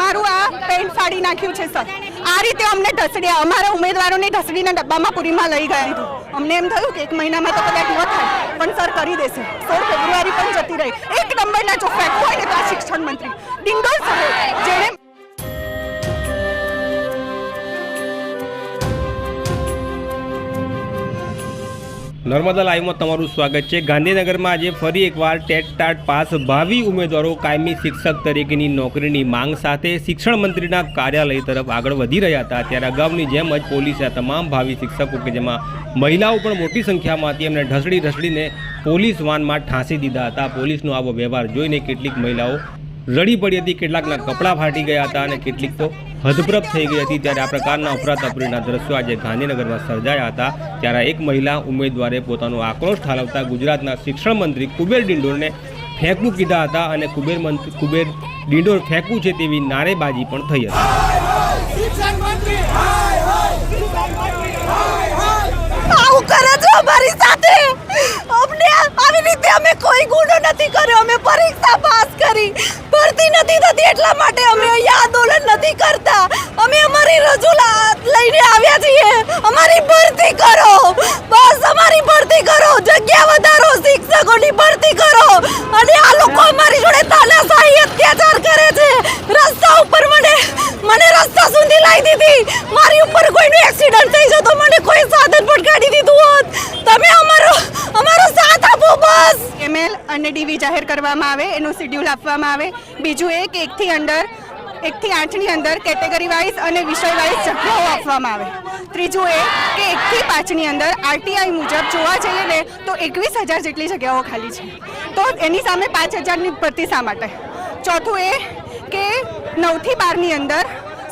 મારું આ પેન્ટ ફાડી નાખ્યું છે, સર. આ રીતે અમને ઢસડ્યા અમારા ઉમેદવારોને ઢસડીના ડબ્બામાં પુરીમાં લઈ ગયા હતું અમને એમ થયું કે એક મહિનામાં તો કદાચ ન થાય. પણ સર, કરી દેશે. સોળ ફેબ્રુઆરી પણ જતી રહી. એક નંબરના જો ફેક્ટ હોય ને શિક્ષણ મંત્રી. નર્મદા લાઈવમાં તમારું સ્વાગત છે. ગાંધીનગરમાં આજે ફરી એકવાર ટેટ ટાટ પાસ ભાવિ ઉમેદવારો કાયમી શિક્ષક તરીકેની નોકરીની માંગ સાથે શિક્ષણ મંત્રીના કાર્યાલય તરફ આગળ વધી રહ્યા હતા. ત્યારે અગાઉની જેમ જ પોલીસે આ તમામ ભાવિ શિક્ષકો કે જેમાં મહિલાઓ પણ મોટી સંખ્યામાં હતી એમને ઢસડી ઢસડીને પોલીસ વાનમાં ઠાંસી દીધા હતા. પોલીસનો આવો વ્યવહાર જોઈને કેટલીક મહિલાઓ રડી પડી હતી, કેટલાકના કપડાં ફાટી ગયા હતા અને કેટલીક તો હદપ્રપ થઈ ગઈ હતી. ત્યારે આ પ્રકારના અફરાતફરીના દ્રશ્યો આજે ગાંધીનગરમાં સર્જાયા હતા. ત્યારે એક મહિલા ઉમેદવારે પોતાનો આક્રોશ ઠાલવતા ગુજરાતના શિક્ષણ મંત્રી કુબેર ડિંડોરને ફેંકવું કીધા હતા અને કુબેર મંત્રી કુબેર ડિંડોર ફેંકવું છે તેવી નારેબાજી પણ થઈ હતી. આવું કરે છે સાથે? અમને આવી રીતે અમે કોઈ ગુનો નથી કર્યો અમે પરીક્ષા પાસ કરી ભરતી નથી એટલા માટે અમે અહીંયા આંદોલન નથી કરતા. અમે અમારી રજૂઆત લઈને આવ્યા છીએ. અમારી ભરતી કરો. બસ અમારી ભરતી કરો. જગ્યા વધારો, શિક્ષકોની ભરતી કરો. અને આ લોકો અમારી જોડે તાનાશાહી અત્યાચાર કરે છે. રસ્તા ઉપર મને મને રસ્તા સુધી લાવી દીધી. મારી ઉપર કોઈનું એક્સિડન્ટ થઈ જતો, મને કોઈ સાધન પણ કાઢી દીધું હોત તમે અમારો અમારો સાથ આપો એમએલ અને ડીવી જાહેર કરવામાં આવે, એનું શિડ્યુલ આપવામાં આવે. બીજું એક, એકથી અંડર એકથી આઠની અંદર કેટેગરી વાઇઝ અને વિષય વાઇઝ જગ્યાઓ આપવામાં આવે. ત્રીજું એ કે એકથી પાંચની અંદર આરટીઆઈ મુજબ જોવા જઈએ ને, તો એકવીસ હજાર જેટલી જગ્યાઓ ખાલી છે. તો એની સામે પાંચ હજારની ભરતી શા માટે? ચોથું એ કે નવથી બારની અંદર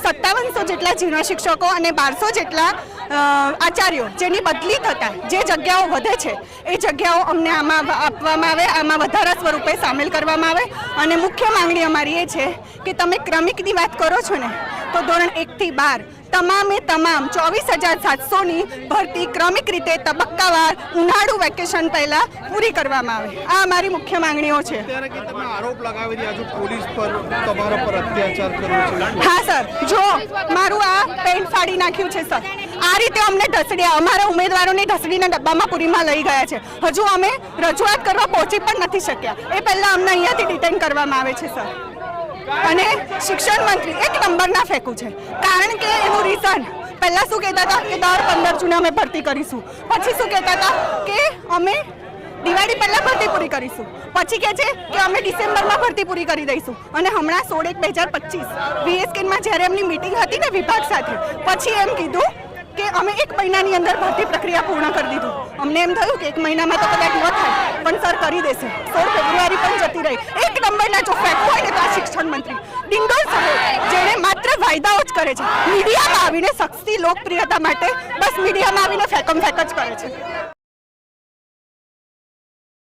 સત્તાવનસો જેટલા જૂના શિક્ષકો અને બારસો જેટલા આચાર્યો જેની બદલી થતા જે જગ્યાઓ વધે છે એ જગ્યાઓ અમને આમાં આપવામાં આવે આમાં વધારા સ્વરૂપે સામેલ કરવામાં આવે. અને મુખ્ય માંગણી અમારી એ છે કે તમે ક્રમિકની વાત કરો છો ને તો ધોરણ એકથી બાર તમામે તમામ ચોવીસ હજાર સાતસોની ભરતી ક્રમિક રીતે તબક્કાવાર ઉનાળુ વેકેશન પહેલા પૂરી કરવામાં આવે. આ અમારી મુખ્ય માંગણીઓ છે. આરોપ લગાવી રહ્યા છો પોલીસ પર તમારા પર અત્યાચાર કર્યો છે. હા સર. જો પેન્ટ ફાડી નાખ્યું છે, સર. આ રીતે અમને ઢસડ્યા અમારા ઉમેદવારોને ઢસડીને ડબ્બામાં પૂરીમાં લઈ ગયા છે. હજુ અમે રજૂઆત કરવા પહોંચી પણ નથી શક્યા. એ પહેલાં અમને અહીંયાથી ડિટેન કરવામાં આવે છે, સર. અને શિક્ષણ મંત્રી એક નંબરના ફેંકું છે. કારણ કે એનું રીઝન પહેલાં શું કહેતા હતા કે દર પંદર જૂને અમે ભરતી કરીશું. પછી શું કહેતા હતા કે અમે દિવાળી પહેલાં ભરતી પૂરી કરીશું. પછી કહે છે કે અમે ડિસેમ્બરમાં ભરતી પૂરી કરી દઈશું. અને હમણાં સોળ એક બે હજાર પચીસ. વીએસકેનમાં જ્યારે એમની મિટિંગ હતી ને વિભાગ સાથે, પછી એમ કીધું કે અમે એક મહિનાની અંદર ભરતી પ્રક્રિયા પૂર્ણ કરી દીધું. અમને એમ થયું કે એક મહિનામાં તો કદાચ ન થાય, પણ સર કરી દેશે. સોળ ફેબ્રુઆરી પણ જતી રહી. એક નંબરના જો ફેક્ટ હોય ને તો આ શિક્ષણ મંત્રી, ડિંગલ સાહેબ જેણે માત્ર વાયદાઓ જ કરે છે, મીડિયામાં આવીને શખ્સી લોકપ્રિયતા માટે બસ મીડિયામાં આવીને ફેકમ ફેક જ કરે છે.